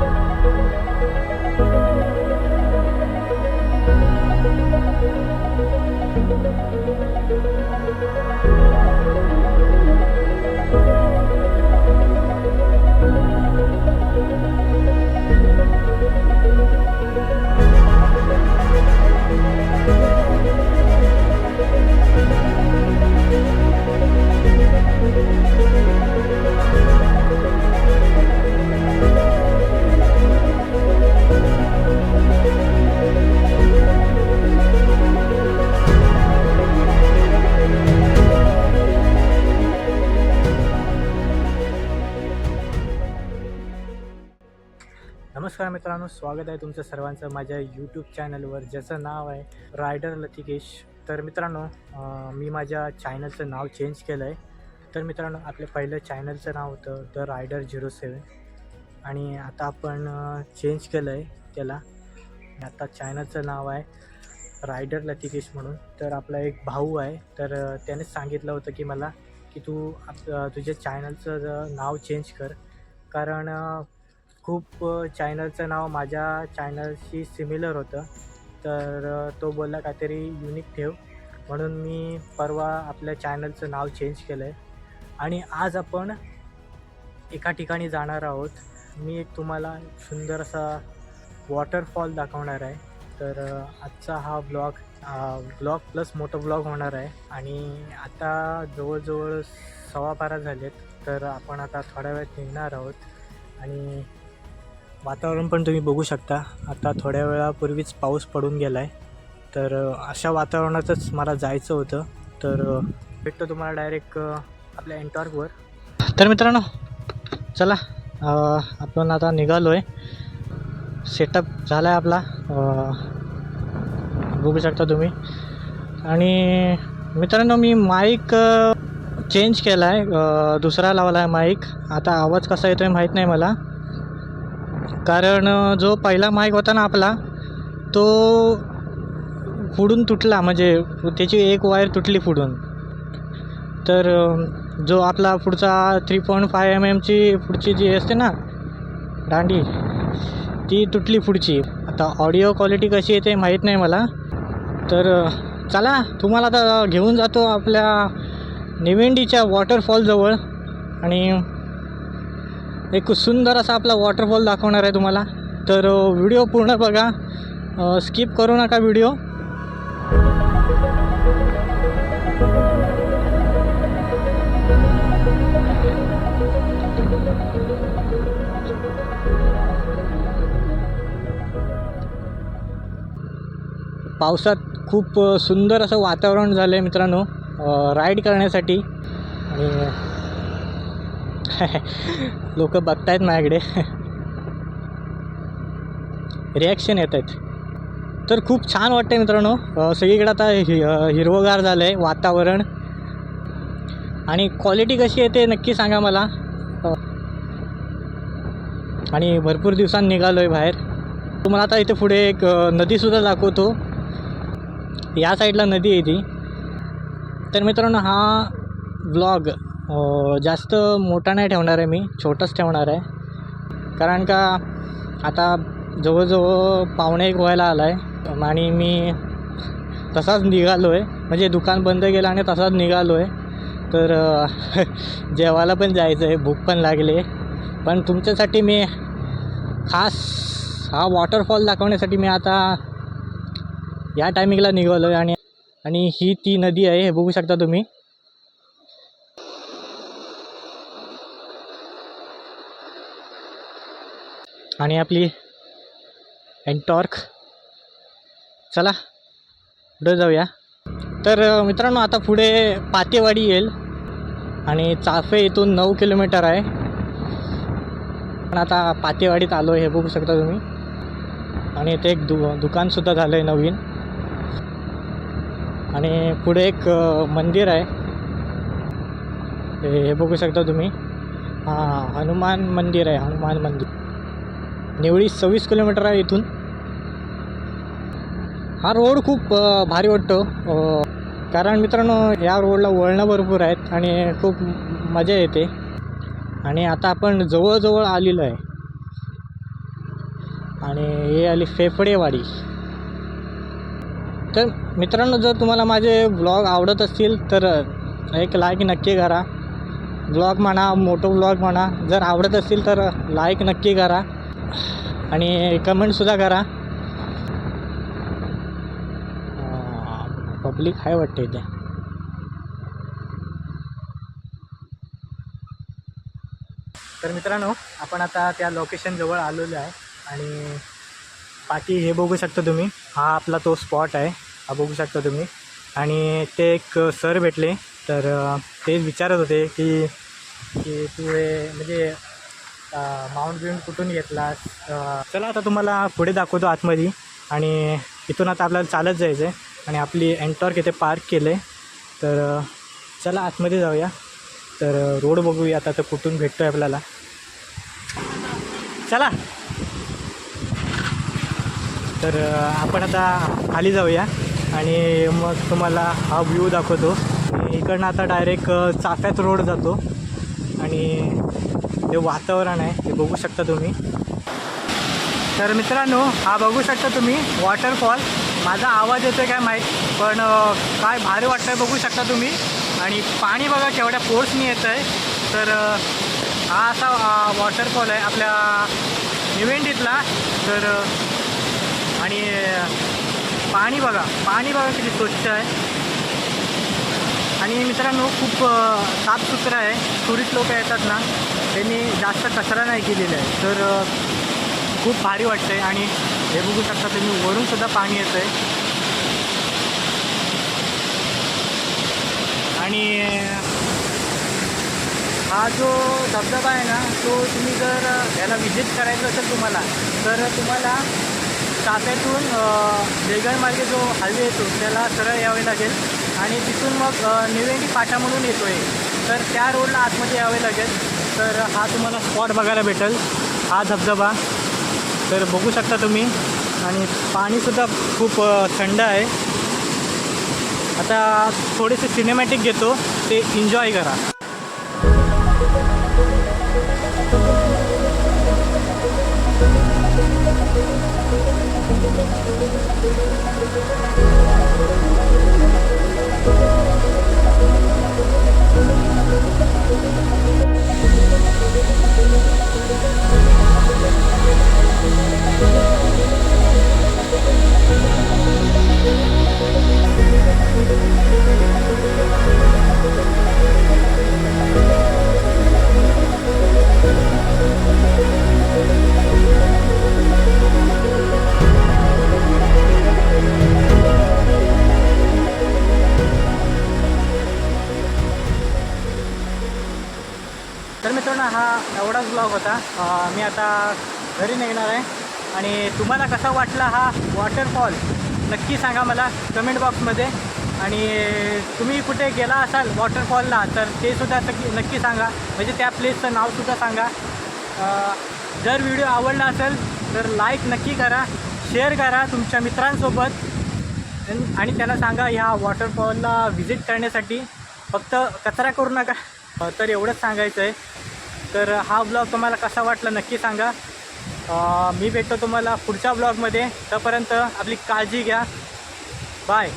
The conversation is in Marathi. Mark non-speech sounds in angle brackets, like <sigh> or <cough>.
Bye. मित्रांनो स्वागत आहे तुमचं सर्वांचं माझ्या यूट्यूब चॅनलवर ज्याचं नाव आहे रायडर लतिकेश तर मित्रांनो मी माझ्या चॅनलचं नाव चेंज केलं आहे तर मित्रांनो आपलं पहिलं चॅनलचं नाव होतं द रायडर झिरो सेवन आणि आता आपण चेंज केलं आहे त्याला. आता चॅनलचं नाव आहे रायडर लतिकेश म्हणून. तर आपला एक भाऊ आहे. तर त्यानेच सांगितलं होतं की मला की तू आप तुझ्या चॅनलचं नाव चेंज कर. कारण खूप चॅनलचं नाव माझ्या चॅनलशी सिमिलर होतं. तर तो बोलला काहीतरी युनिक ठेव. म्हणून मी परवा आपल्या चॅनलचं नाव चेंज केलं आहे आणि आज आपण एका ठिकाणी जाणार आहोत. मी एक तुम्हाला सुंदर असा वॉटरफॉल दाखवणार आहे. तर आजचा हा ब्लॉग ब्लॉग प्लस मोठा ब्लॉग होणार आहे. आणि आता जवळजवळ सव्वा बारा झालेत. तर आपण आता थोड्या वेळात निघणार आहोत. आणि वातावरण पण तुम्ही बघू शकता. आता थोड्या वेळापूर्वीच पाऊस पडून गेला आहे तर अशा वातावरणातच मला जायचं होतं. तर भेटतो तुम्हाला डायरेक्ट आपल्या एन्टॉर्कवर तर मित्रांनो चला आपण आता निघालो आहे सेटअप झाला आहे आपला बघू शकता तुम्ही. आणि मित्रांनो मी माईक चेंज केला आहे दुसरा लावला आहे माईक आता आवाज कसा येतो आहे माहीत नाही मला. कारण जो पहिला माईक होता ना आपला तो फुडून तुटला. म्हणजे त्याची एक वायर तुटली फुडून तर जो आपला पुढचा थ्री पॉईंट फाय एम एमची पुढची जी असते ना दांडी ती तुटली पुढची. आता ऑडिओ क्वालिटी कशी येते माहीत नाही मला. तर चला तुम्हाला आता घेऊन जातो आपल्या निवेंडीच्या वॉटरफॉलजवळ आणि एक सुंदर असा आपला वॉटरफॉल दाखवणार आहे तुम्हाला. तर व्हिडिओ पूर्ण बघा. स्किप करू नका व्हिडिओ पावसात खूप सुंदर असं वातावरण झालं आहे मित्रांनो राईड करण्यासाठी. आणि लोक बघतायत माझ्याकडे. रिॲक्शन येत आहेत तर खूप छान वाटतं मित्रांनो. सगळीकडे आता हि हिरवगार हिरवंगार झालं आहे वातावरण. आणि क्वालिटी कशी येते नक्की सांगा मला. आणि भरपूर दिवसांनी निघालो आहे बाहेर. तुम्हाला आता इथे पुढे एक नदीसुद्धा दाखवतो. या साईडला नदी आहे ती. तर मित्रांनो हा ब्लॉग जास्त मोठा नाही ठेवणार आहे मी छोटाच ठेवणार आहे. कारण का आता जवळजवळ पाहुणे एक व्हायला आला आहे आणि मी तसाच निघालो आहे म्हणजे दुकान बंद केलं आणि तसाच निघालो आहे तर <laughs> जेवायला पण जायचं आहे भूक पण लागली आहे. पण तुमच्यासाठी मी खास हा वॉटरफॉल दाखवण्यासाठी मी आता या टायमिंगला निघालो आहे आणि आणि ही ती नदी आहे हे बघू शकता तुम्ही. आणि आपली एन्टॉर्क चला पुढे जाऊया. तर मित्रांनो आता पुढे पातेवाडी येईल. आणि चाफे इथून नऊ किलोमीटर आहे. पण आता पातेवाडीत आलो आहे हे बघू शकता तुम्ही. आणि इथे एक दु दुकानसुद्धा झालं आहे नवीन. आणि पुढे एक मंदिर आहे. हे हे बघू शकता तुम्ही. हां हनुमान मंदिर आहे हनुमान मंदिर. निवळी सव्वीस किलोमीटर आहे इथून. हा रोड खूप भारी वाटतो. कारण मित्रांनो या रोडला वळणं भरपूर आहेत आणि खूप मजा येते. आणि आता आपण जवळजवळ आलेलो आहे. आणि हे आली फेफडेवाडी. तर मित्रांनो जर तुम्हाला माझे ब्लॉग आवडत असतील तर एक लाईक नक्की करा. ब्लॉग म्हणा मोठं ब्लॉग म्हणा जर आवडत असतील तर लाईक नक्की करा. आणि कमेंटसुद्धा करा. पब्लिक आहे वाटते इथे. तर मित्रांनो आपण आता त्या लोकेशनजवळ आलेलो आहे आणि पाठी हे बघू शकता तुम्ही. हा आपला तो स्पॉट आहे. हा बघू शकता तुम्ही. आणि ते एक सर भेटले. तर ते विचारत होते की की तू हे म्हणजे माउंट बिऊंट कुठून घेतलास चला आता तुम्हाला पुढे दाखवतो आतमध्ये. आणि इथून आता आपल्याला चालत जायचं आहे आणि आपली एन्टॉर्क इथे पार्क केलं आहे तर चला आतमध्ये जाऊया. तर रोड बघूया आता तर कुठून भेटतो आहे आपल्याला. चला! तर आपण आता खाली जाऊया. आणि मग तुम्हाला हा व्ह्यू दाखवतो. आणि इकडनं आता डायरेक्ट चाफ्यात रोड जातो. आणि हे वातावरण आहे हे बघू शकता तुम्ही. तर मित्रांनो हा बघू शकता तुम्ही वॉटरफॉल माझा आवाज येतो काय माहीत पण काय भारी वाटतं आहे बघू शकता तुम्ही. आणि पाणी बघा केवढ्या फोर्सनी येतं आहे तर हा असा वॉटरफॉल आहे आपल्या निवेंडीतला तर आणि पाणी बघा पाणी बघा किती स्वच्छ आहे. आणि मित्रांनो खूप अ, साफसुथरं आहे. टुरिस्ट लोक येतात ना. त्यांनी जास्त कचरा नाही केलेला आहे. तर खूप भारी वाटतं आहे आणि हे बघू शकता तुम्ही वरून सुद्धा पाणी येतं आहे आणि हा जो धबधबा आहे ना तो तुम्ही जर याला व्हिजिट करायचं असेल तुम्हाला तर तुम्हाला चाफ्यातून बेगळ मार्गे जो हायवे येतो त्याला सरळ यावे लागेल. आणि तिथून मग अ, निवेंडी पाटा म्हणून येतो आहे तर त्या रोडला आतमध्ये यावे लागेल. तर हा तुम्हाला स्पॉट बघायला भेटेल. हा धबधबा. तर बघू शकता तुम्ही. आणि पाणीसुद्धा खूप थंड आहे. आता थोडेसे सिनेमॅटिक घेतो. ते एन्जॉय करा. तर Thank you. एवढाच ब्लॉग होता. मी आता घरी निघणार आहे. आणि तुम्हाला कसा वाटला हा वॉटरफॉल नक्की सांगा मला कमेंट बॉक्समध्ये आणि तुम्ही कुठे गेला असाल वॉटरफॉलला तर ते सुद्धा नक्की सांगा. म्हणजे त्या प्लेसचं नावसुद्धा सांगा. जर व्हिडिओ आवडला असेल तर लाईक नक्की करा शेअर करा तुमच्या मित्रांसोबत. आणि- त्यांना सांगा ह्या वॉटरफॉलला व्हिजिट करण्यासाठी. फक्त कचरा करू नका. तर एवढंच सांगायचं आहे तर हा ब्लॉग तुम्हाला कसा वाटला नक्की सांगा. मी भेटतो तुम्हाला पुढच्या ब्लॉगमध्ये तोपर्यंत आपली काळजी घ्या. बाय